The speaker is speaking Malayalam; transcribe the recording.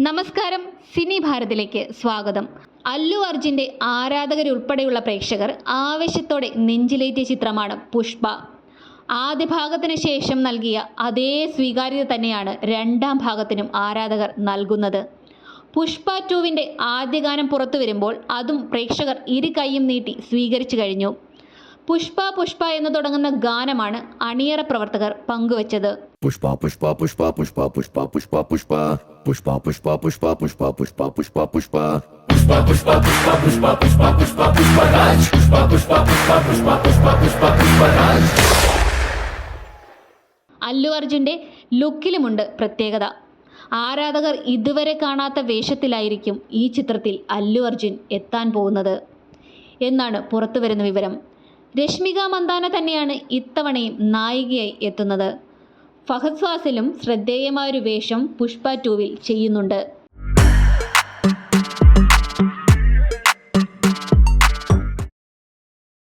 നമസ്കാരം സിനി ഭാരതിലേക്ക് സ്വാഗതം. അല്ലു അർജുന്റെ ആരാധകരുൾപ്പെടെയുള്ള പ്രേക്ഷകർ ആവേശത്തോടെ നെഞ്ചിലേറ്റിയ ചിത്രമാണ് പുഷ്പ. ആദ്യ ഭാഗത്തിന് ശേഷം നൽകിയ അതേ സ്വീകാര്യത തന്നെയാണ് രണ്ടാം ഭാഗത്തിനും ആരാധകർ നൽകുന്നത്. പുഷ്പ ടുവിന്റെ ആദ്യ ഗാനം പുറത്തു വരുമ്പോൾ അതും പ്രേക്ഷകർ ഇരു കൈയും നീട്ടി സ്വീകരിച്ചു കഴിഞ്ഞു. പുഷ്പ പുഷ്പ എന്ന് തുടങ്ങുന്ന ഗാനമാണ് അണിയറ പ്രവർത്തകർ പങ്കുവച്ചത്. Pushpa Pushpa Pushpa Pushpa Pushpa Pushpa pushpa. Pushpa, pushpa, pushpa, pushpa, pushpa. Pushpa, pushpa, pushpa, pushpa, pushpa, pushpa, pushpa, Raj. Pushpa, pushpa, pushpa, pushpa, pushpa, pushpa, pushpa, Raj. Allu അർജുന്റെ ലുക്കിലുമുണ്ട് പ്രത്യേകത ആരാധകർ ഇതുവരെ കാണാത്ത വേഷത്തിലായിരിക്കും ഈ ചിത്രത്തിൽ അല്ലു അർജുൻ എത്താൻ പോകുന്നത് എന്നാണ് പുറത്തു വരുന്ന വിവരം രശ്മിക മന്ദാന തന്നെയാണ് ഇത്തവണയും നായികയായി എത്തുന്നത് ഫഹദ് ഫാസിലും ശ്രദ്ധേയമായൊരു വേഷം പുഷ്പ ടൂവിൽ ചെയ്യുന്നുണ്ട്.